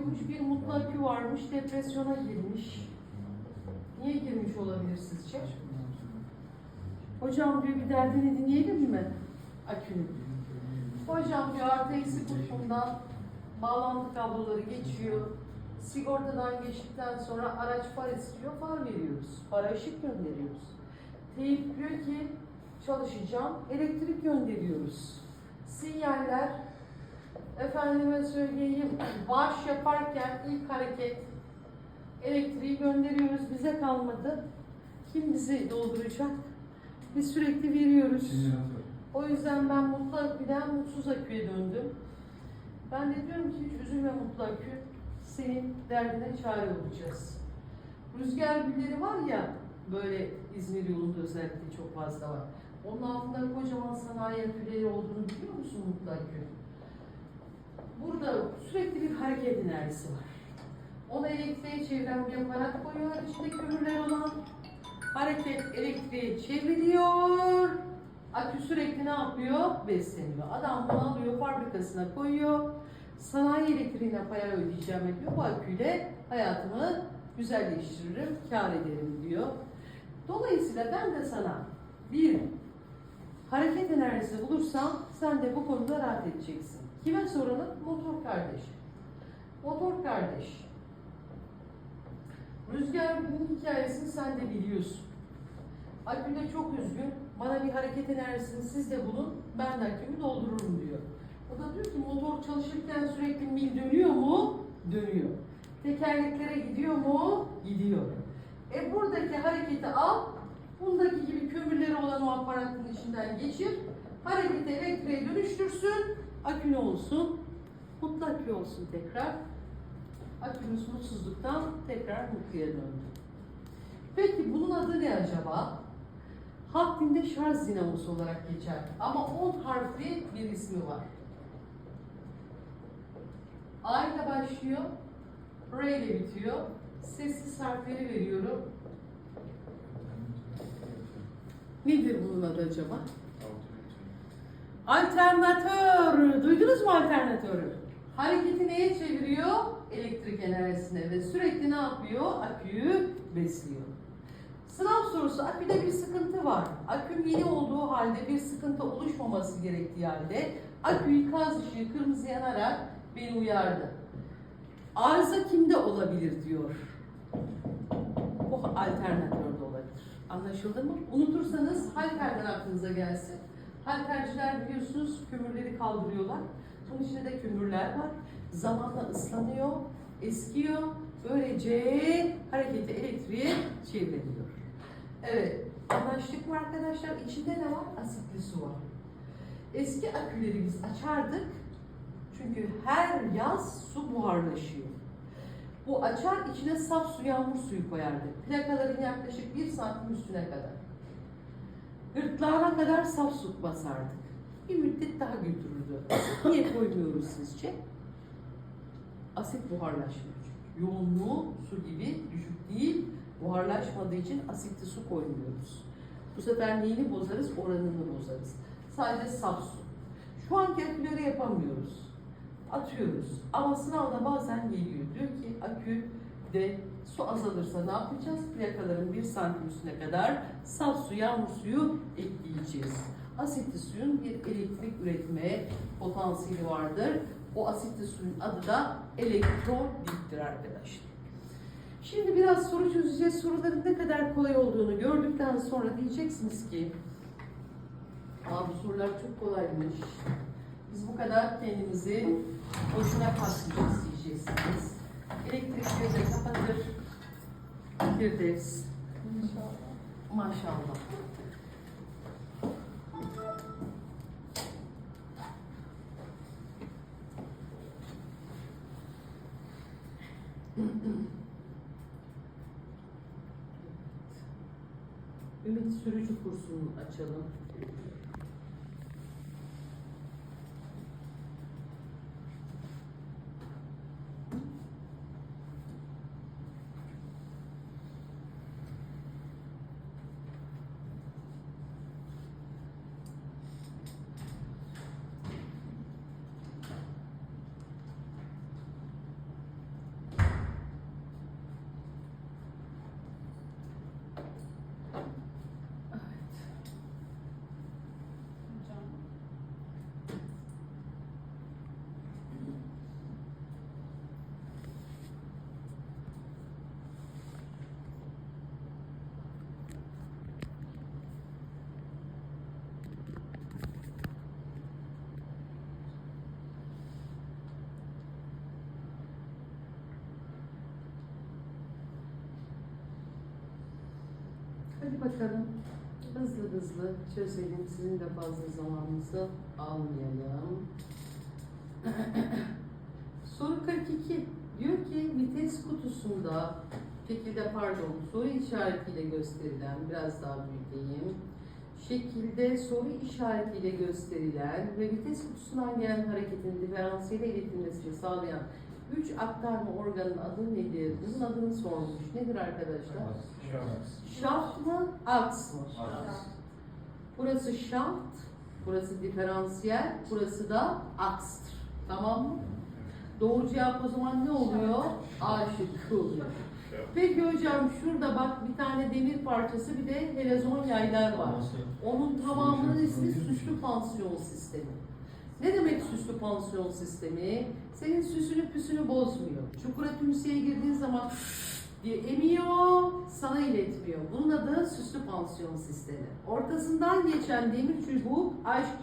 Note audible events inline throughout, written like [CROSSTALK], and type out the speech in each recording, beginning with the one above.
koymuş bir mutlu akü varmış depresyona girmiş. Niye girmiş olabilir sizce? Hocam diyor bir derdini dinleyelim mi? Akünün. Hocam diyor artı eksi kutbundan bağlantı kabloları geçiyor. Sigortadan geçtikten sonra araç far istiyor, far veriyoruz. Para ışık gönderiyoruz. Teyip diyor ki çalışacağım, elektrik gönderiyoruz. Sinyaller, efendime söyleyeyim, [CLEARS THROAT] bağış yaparken ilk hareket elektriği gönderiyoruz, bize kalmadı. Kim bizi dolduracak? Biz sürekli veriyoruz. O yüzden ben mutlu aküden mutsuz aküye döndüm. Ben de diyorum ki hiç üzülme mutlu akü. Senin derdine çare olacağız. Rüzgar gülleri var ya böyle İzmir yolunda özellikle çok fazla var. Onun altında kocaman sanayi aküleri olduğunu biliyor musun mutlu akü? Hareket enerjisi var. Ona elektriğe çeviren bir aparat koyuyor. İçinde kömürler olan hareket elektriği çeviriyor. Akü sürekli ne yapıyor? Besleniyor. Adam bunu alıyor, fabrikasına koyuyor. Sanayi elektriğine para ödeyeceğim diyor. Bu aküyle hayatımı güzelleştiririm, kar ederim diyor. Dolayısıyla ben de sana bir hareket enerjisi bulursam sen de bu konuda rahat edeceksin. Kime soralım? Motor kardeş. Motor kardeş. Rüzgar Gül'ün hikayesini sen de biliyorsun. Aküde çok üzgün. Bana bir hareket enerjisini siz de bulun. Ben de akümü doldururum diyor. O da diyor ki motor çalışırken sürekli mil dönüyor mu? Dönüyor. Tekerleklere gidiyor mu? Gidiyor. E buradaki hareketi al. Bundaki gibi kömürleri olan o aparatın içinden geçir. Hareketi elektriğe dönüştürsün. Akü olsun? Mutlu akü olsun tekrar. Akümüz mutsuzluktan tekrar mutluya döndü. Peki bunun adı ne acaba? Halk dinde şarj dinamosu olarak geçer. Ama 10 harfli bir ismi var. A ile başlıyor, R ile bitiyor. Sessiz harfleri veriyorum. Nedir bunun adı acaba? Alternatör. Duydunuz mu alternatörü? Hareketi neye çeviriyor? Elektrik enerjisine ve sürekli ne yapıyor? Aküyü besliyor. Sınav sorusu aküde bir sıkıntı var. Aküm yeni olduğu halde bir sıkıntı oluşmaması gerektiği halde akü ikaz ışığı kırmızı yanarak beni uyardı. Arıza kimde olabilir diyor. Bu alternatörde olabilir. Anlaşıldı mı? Unutursanız halterden aklınıza gelsin. Halterciler biliyorsunuz kömürleri kaldırıyorlar. Bunun içinde de kömürler var. Zamanla ıslanıyor, eskiyor. Böylece hareketi elektriğe çevriliyor. Evet, anlaştık mı arkadaşlar? İçinde ne var? Asitli su var. Eski aküleri biz açardık. Çünkü her yaz su buharlaşıyor. Bu açar içine saf su, yağmur suyu koyardık. Plakaların yaklaşık bir santim üstüne kadar. Gırtlağına kadar saf su basardık. Bir müddet daha götürürdü. Niye koymuyoruz sizce? Asit buharlaşmıyor. Yoğunluğu su gibi düşük değil, buharlaşmadığı için asitli su koymuyoruz. Bu sefer neyini bozarız? Oranını bozarız. Sadece saf su. Şu anki aküleri yapamıyoruz. Atıyoruz. Ama sınavda bazen geliyor. Diyor ki akü de su azalırsa ne yapacağız? Plakaların bir santim üstüne kadar saf su, yağmur suyu ekleyeceğiz. Asitli suyun bir elektrik üretme potansiyeli vardır. O asitli suyun adı da elektrolittir arkadaşlar. Şimdi biraz soru çözeceğiz. Soruların ne kadar kolay olduğunu gördükten sonra diyeceksiniz ki Aa, bu sorular çok kolaymış. Biz bu kadar kendimizi boşuna kasmayacağız diyeceksiniz. Elektrikleri de kapatır. Firdevs. Maşallah. Ümit sürücü kursunu açalım. Hadi bakalım. Hızlı hızlı çözelim. Sizin de fazla zamanınızı almayalım. [COUGHS] Soru 42. Diyor ki vites kutusunda şekilde pardon soru işaretiyle gösterilen biraz daha büyüteyim. Şekilde soru işaretiyle gösterilen ve vites kutusundan gelen hareketin diferansiyele iletilmesini sağlayan 3 aktarma organının adı nedir? Bunun adını sormuş. Nedir arkadaşlar? Şaft mı, aks mı? Burası şaft, burası diferansiyel, burası da akstır. Tamam mı? Doğru cevap o zaman ne oluyor? A şıkkı oluyor. Peki hocam şurada bak bir tane demir parçası bir de helezon yaylar var. Onun tamamının ismi süslü pansiyon sistemi. Ne demek süslü pansiyon sistemi? Senin süsünü püsünü bozmuyor. Çukura tümseye girdiğin zaman emiyor, sana iletmiyor. Bunun adı süslü pansiyon sistemi. Ortasından geçen demir çubuk aşk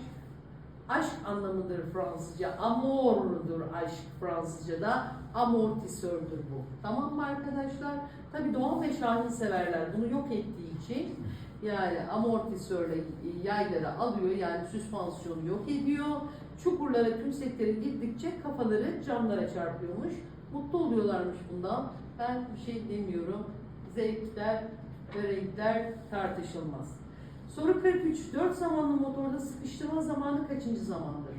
Aşk anlamıdır Fransızca. Amordur aşk Fransızca'da. Amortisördür bu. Tamam mı arkadaşlar? Tabii Doğan ve Şahin severler. Bunu yok ettiği için yani amortisörle yayları alıyor yani süspansiyonu yok ediyor. Çukurlara, tümseklere girdikçe kafaları camlara çarpıyormuş. Mutlu oluyorlarmış bundan. Ben bir şey demiyorum. Zevkler ve renkler tartışılmaz. Soru 43. 4 zamanlı motorda sıkıştırma zamanı kaçıncı zamandır?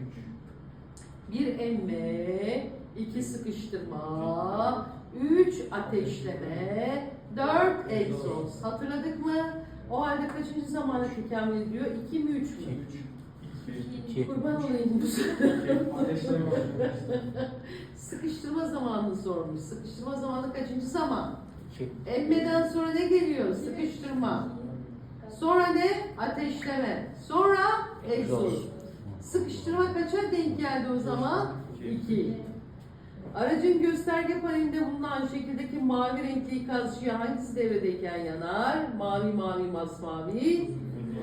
1 emme, 2 sıkıştırma, 3 ateşleme, 4 egzoz. Hatırladık mı? O halde kaçıncı zamana tekamül ediyor? 2 mi 3 mü? İki. Kurban olayım bu Sıkıştırma zamanını sormuş. Sıkıştırma zamanı kaçıncı zaman? İki. Emmeden sonra ne geliyor? Sıkıştırma. Sonra ne? Ateşleme. Sonra egzoz. Sıkıştırma kaça denk geldi o zaman? 2. Aracın gösterge panelinde bulunan şekildeki mavi renkli ikaz ışığı hangisi devredeyken yanar? Mavi mavi masmavi.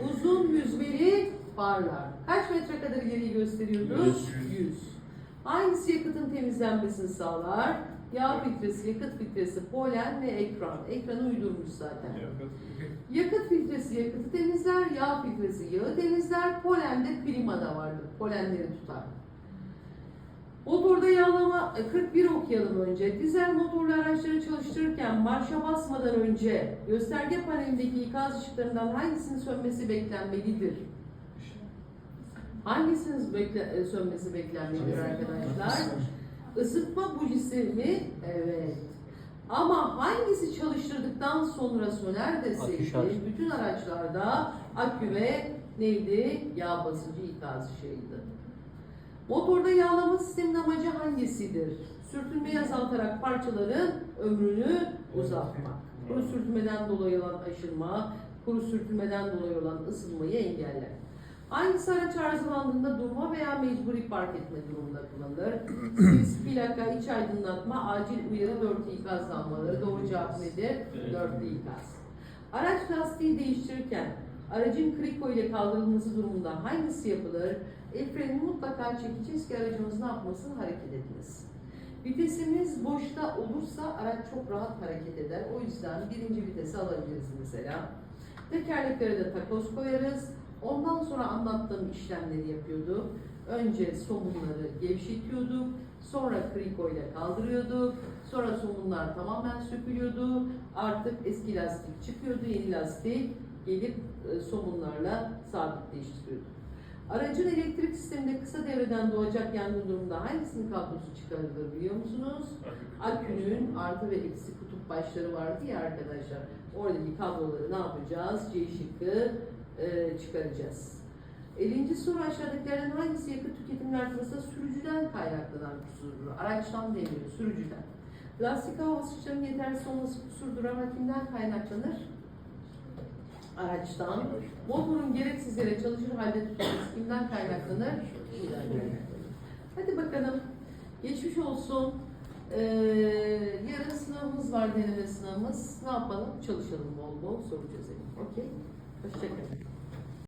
Uzun yüzmeli parlar. Kaç metre kadar ileriyi gösteriyordu? Yüz. 100. Hangisi yakıtın temizlenmesini sağlar? Yağ filtresi, yakıt filtresi, polen ve ekran. Ekranı uydurmuş zaten. Yakıt filtresi yakıtı temizler, yağ filtresi yağı temizler, polen de klimada vardır. Polenleri tutar. Motorda yağlama e, 41 okuyalım önce. Dizel motorlu araçları çalıştırırken marşa basmadan önce gösterge panelindeki ikaz ışıklarından hangisinin sönmesi beklenmelidir? Hangisinin bekle, e, sönmesi beklenmelidir arkadaşlar? Isıtma bujisi mi? Evet. Ama hangisi çalıştırdıktan sonra söner deseydi bütün araçlarda akü ve neydi? Yağ basıncı ikaz ışığıydı. Motorda yağlama sisteminin amacı hangisidir? Sürtünmeyi azaltarak parçaların ömrünü uzatmak. Kuru sürtünmeden dolayı olan aşınma, kuru sürtünmeden dolayı olan ısınmayı engeller. Hangisi araç arızalandığında durma veya mecburi park etme durumunda kullanılır? [CLEARS THROAT] Sis, plaka, iç aydınlatma, acil uyarı, dörtlü ikaz lambaları. Doğru cevap nedir? Dörtlü ikaz. Araç lastiği değiştirirken aracın kriko ile kaldırılması durumunda hangisi yapılır? El freni mutlaka çekeceğiz ki aracımız ne yapmasın? Hareket etmesin. Vitesimiz boşta olursa araç çok rahat hareket eder. O yüzden birinci vitesi alabiliriz mesela. Tekerleklere de takoz koyarız. Ondan sonra anlattığım işlemleri yapıyorduk. Önce somunları gevşetiyorduk. Sonra kriko ile kaldırıyorduk. Sonra somunlar tamamen sökülüyordu. Artık eski lastik çıkıyordu. Yeni lastik gelip e, somunlarla sabitleştiriyordu. Aracın elektrik sisteminde kısa devreden doğacak yangın durumunda hangisinin kablosu çıkarılır biliyor musunuz? Akünün artı ve eksi kutup başları vardı ya arkadaşlar. Oradaki kabloları ne yapacağız? C şıkkı e, çıkaracağız. 50. soru aşağıdakilerden hangisi yakıt tüketiminin artmasında sürücüden kaynaklanan kusurdur? Araçtan demiyor, sürücüden. Lastik hava basınçlarının yetersiz olması kusurdur ama kimden kaynaklanır? Araçtan. Motorun gereksiz yere çalışır halde tutulması kimden kaynaklanır. Hadi bakalım. Geçmiş olsun. Ee, yarın sınavımız var, deneme sınavımız. Ne yapalım? Çalışalım bol bol, soru çözelim. Okey? Hoşçakalın.